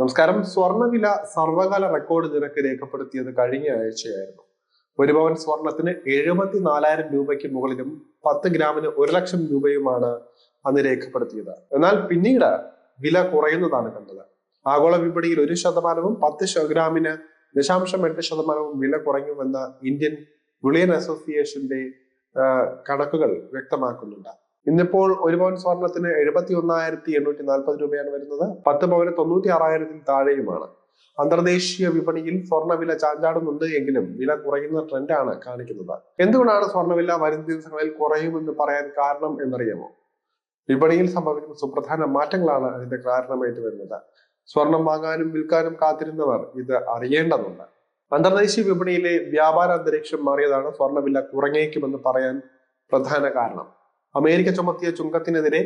നമസ്കാരം. സ്വർണവില സർവകാല റെക്കോർഡ് നിരക്ക് രേഖപ്പെടുത്തിയത് കഴിഞ്ഞ ആഴ്ചയായിരുന്നു. ഒരു പവൻ സ്വർണത്തിന് എഴുപത്തി നാലായിരം രൂപയ്ക്ക് മുകളിലും പത്ത് ഗ്രാമിന് ഒരു ലക്ഷം രൂപയുമാണ് അന്ന് രേഖപ്പെടുത്തിയത്. എന്നാൽ പിന്നീട് വില കുറയുന്നതാണ് കണ്ടത്. ആഗോള വിപണിയിൽ ഒരു ശതമാനവും പത്ത് ഗ്രാമിന് ദശാംശം എട്ട് ശതമാനവും വില കുറയുമെന്ന ഇന്ത്യൻ ബുളിയൻ അസോസിയേഷന്റെ കണക്കുകൾ വ്യക്തമാക്കുന്നുണ്ട്. ഇന്നിപ്പോൾ ഒരു പവൻ സ്വർണത്തിന് എഴുപത്തി ഒന്നായിരത്തി എണ്ണൂറ്റി നാൽപ്പത് രൂപയാണ് വരുന്നത്. പത്ത് പവന് തൊണ്ണൂറ്റി ആറായിരത്തിൽ താഴെയുമാണ്. അന്തർദേശീയ വിപണിയിൽ സ്വർണവില ചാഞ്ചാടുന്നുണ്ട് എങ്കിലും വില കുറയുന്ന ട്രെൻഡാണ് കാണിക്കുന്നത്. എന്തുകൊണ്ടാണ് സ്വർണവില വരും ദിവസങ്ങളിൽ കുറയുമെന്ന് പറയാൻ കാരണം എന്നറിയാമോ? വിപണിയിൽ സംഭവിക്കുന്ന സുപ്രധാന മാറ്റങ്ങളാണ് അതിന്റെ കാരണമായിട്ട് വരുന്നത്. സ്വർണം വാങ്ങാനും വിൽക്കാനും കാത്തിരുന്നവർ ഇത് അറിയേണ്ടതുണ്ട്. അന്തർദേശീയ വിപണിയിലെ വ്യാപാര അന്തരീക്ഷം മാറിയതാണ് സ്വർണവില കുറഞ്ഞേക്കുമെന്ന് പറയാൻ പ്രധാന കാരണം. അമേരിക്ക ചുമത്തിയ ചുങ്കത്തിനെതിരെ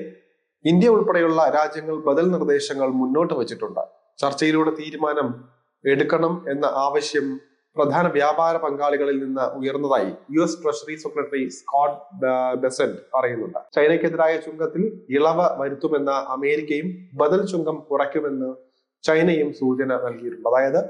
ഇന്ത്യ ഉൾപ്പെടെയുള്ള രാജ്യങ്ങൾ ബദൽ നിർദ്ദേശങ്ങൾ മുന്നോട്ട് വച്ചിട്ടുണ്ട്. ചർച്ചയിലൂടെ തീരുമാനം എടുക്കണം എന്ന ആവശ്യം പ്രധാന വ്യാപാര പങ്കാളികളിൽ നിന്ന് ഉയർന്നതായി U S treasury secretary Scott Bessent പറയുന്നുണ്ട്. ചൈനയ്ക്കെതിരായ ചുങ്കത്തിൽ ഇളവ് വരുത്തുമെന്ന അമേരിക്കയും ബദൽ ചുങ്കം കുറയ്ക്കുമെന്ന് ചൈനയും സൂചന നൽകിയിട്ടുണ്ട്. അതായത്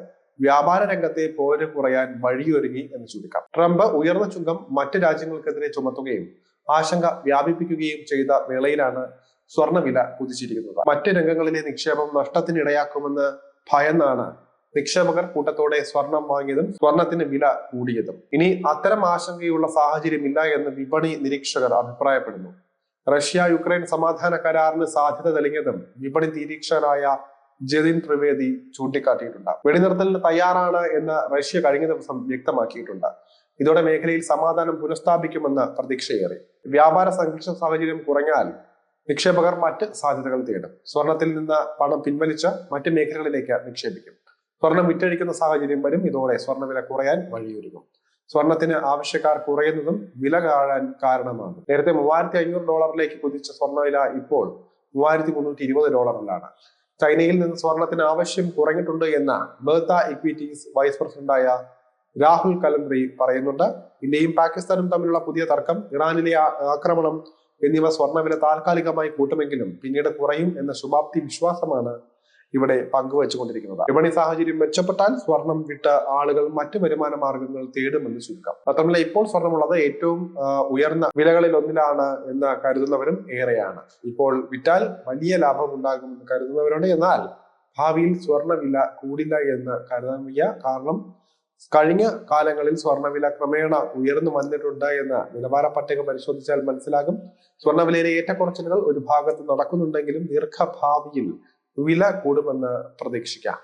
വ്യാപാര രംഗത്തെ പോര് കുറയാൻ വഴിയൊരുങ്ങി എന്ന് ചുരുക്കാം ട്രംപ് ഉയർന്ന ചുങ്കം മറ്റ് രാജ്യങ്ങൾക്കെതിരെ ചുമത്തുകയും ആശങ്ക വ്യാപിപ്പിക്കുകയും ചെയ്ത വേളയിലാണ് സ്വർണവില കുതിച്ചിരിക്കുന്നത്. മറ്റ് രംഗങ്ങളിലെ നിക്ഷേപം നഷ്ടത്തിനിടയാക്കുമെന്ന് ഭയന്നാണ് നിക്ഷേപകർ കൂട്ടത്തോടെ സ്വർണം വാങ്ങിയതും സ്വർണത്തിന് വില കൂടിയതും. ഇനി അത്തരം ആശങ്കയുള്ള സാഹചര്യമില്ല എന്ന് വിപണി നിരീക്ഷകർ അഭിപ്രായപ്പെടുന്നു. റഷ്യ യുക്രൈൻ സമാധാന കരാറിന് സാധ്യത തെളിഞ്ഞതും വിപണി നിരീക്ഷകനായ ജതിൻ ത്രിവേദി ചൂണ്ടിക്കാട്ടിയിട്ടുണ്ട്. വെടിനിർത്തലിന് തയ്യാറാണ് എന്ന് റഷ്യ കഴിഞ്ഞ ദിവസം വ്യക്തമാക്കിയിട്ടുണ്ട്. ഇതോടെ മേഖലയിൽ സമാധാനം പുനഃസ്ഥാപിക്കുമെന്ന് പ്രതീക്ഷയേറി. വ്യാപാര സംഘർഷ സാഹചര്യം കുറഞ്ഞാൽ നിക്ഷേപകർ മറ്റ് സാധ്യതകൾ തേടും. സ്വർണത്തിൽ നിന്ന് പണം പിൻവലിച്ച് മറ്റ് മേഖലകളിലേക്ക് നിക്ഷേപിക്കും. സ്വർണം വിറ്റഴിക്കുന്ന സാഹചര്യം വരും. ഇതോടെ സ്വർണവില കുറയാൻ വഴിയൊരുങ്ങും സ്വർണത്തിന് ആവശ്യക്കാർ കുറയുന്നതും വില താഴാൻ കാരണമാണ് നേരത്തെ മൂവായിരത്തി അഞ്ഞൂറ് ഡോളറിലേക്ക് കുതിച്ച സ്വർണവില ഇപ്പോൾ മൂവായിരത്തി മുന്നൂറ്റി ഇരുപത് ഡോളറിലാണ്. ചൈനയിൽ നിന്ന് സ്വർണത്തിന് ആവശ്യം കുറഞ്ഞിട്ടുണ്ട് എന്ന ബേർത്ത ഇക്വിറ്റീസ് വൈസ് പ്രസിഡന്റായ രാഹുൽ കലന്ദ്രി പറയുന്നുണ്ട്. ഇന്ത്യയും പാകിസ്ഥാനും തമ്മിലുള്ള പുതിയ തർക്കം ഇറാനിലെ ആക്രമണം എന്നിവ സ്വർണവില താൽക്കാലികമായി കൂട്ടുമെങ്കിലും പിന്നീട് കുറയും എന്ന ശുഭാപ്തി വിശ്വാസമാണ് ഇവിടെ പങ്കുവച്ചുകൊണ്ടിരിക്കുന്നത്. വിപണി സാഹചര്യം മെച്ചപ്പെട്ടാൽ സ്വർണം വിട്ട ആളുകൾ മറ്റു വരുമാന മാർഗങ്ങൾ തേടുമെന്ന് ചുരുക്കം. മാത്രമല്ല ഇപ്പോൾ സ്വർണമുള്ളത് ഏറ്റവും ഉയർന്ന വിലകളിൽ ഒന്നിലാണ് എന്ന് കരുതുന്നവരും ഏറെയാണ്. ഇപ്പോൾ വിറ്റാൽ വലിയ ലാഭം ഉണ്ടാകുമെന്ന് കരുതുന്നവരുണ്ട്. എന്നാൽ ഭാവിയിൽ സ്വർണവില കൂടില്ല എന്ന് കരുതാൻ വയ്യ. കാരണം കഴിഞ്ഞ കാലങ്ങളിൽ സ്വർണവില ക്രമേണ ഉയർന്നു വന്നിട്ടുണ്ട് എന്ന നിലവാര പട്ടിക പരിശോധിച്ചാൽ മനസ്സിലാകും. സ്വർണവിലയിലെ ഏറ്റക്കുറച്ചിലുകൾ ഒരു ഭാഗത്ത് നടക്കുന്നുണ്ടെങ്കിലും ദീർഘഭാവിയിൽ വില കൂടുമെന്ന് പ്രതീക്ഷിക്കാം.